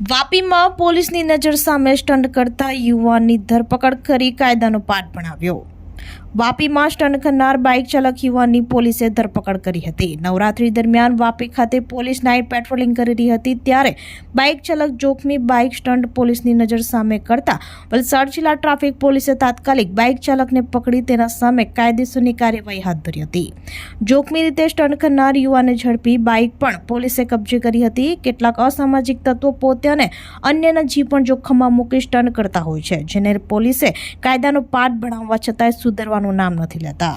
વાપીમાં પોલીસની નજર સામે સ્ટન્ટ કરતા યુવાનની ધરપકડ કરી કાયદાનો પાઠ ભણાવ્યો. વાપીમાં સ્ટન કરનાર બાઇક ચાલક યુવાનની પોલીસે ધરપકડ કરી હતી. નવરાત્રી દરમિયાન વાપી ખાતે પોલીસ નાઇટ પેટ્રોલિંગ કરી હતી ત્યારે બાઇક ચાલક જોખમી બાઇક સ્ટન્ટ પોલીસની નજર સામે કરતા વલસાડ જિલ્લા ટ્રાફિક પોલીસે તાત્કાલિક બાઇક ચાલકને પકડી તેના સામે કાયદેસરની કાર્યવાહી હાથ ધરી હતી. જોખમી રીતે સ્ટન્ટ કરનાર યુવાને ઝડપી બાઇક પણ પોલીસે કબજે કરી હતી. કેટલાક અસામાજિક તત્વો પોતે અને અન્યના જીવ પણ જોખમમાં મૂકી સ્ટન્ટ કરતા હોય છે, જેને પોલીસે કાયદાનો પાઠ ભણાવવા છતાંય સુધરવાનું નામ નથી લેતા.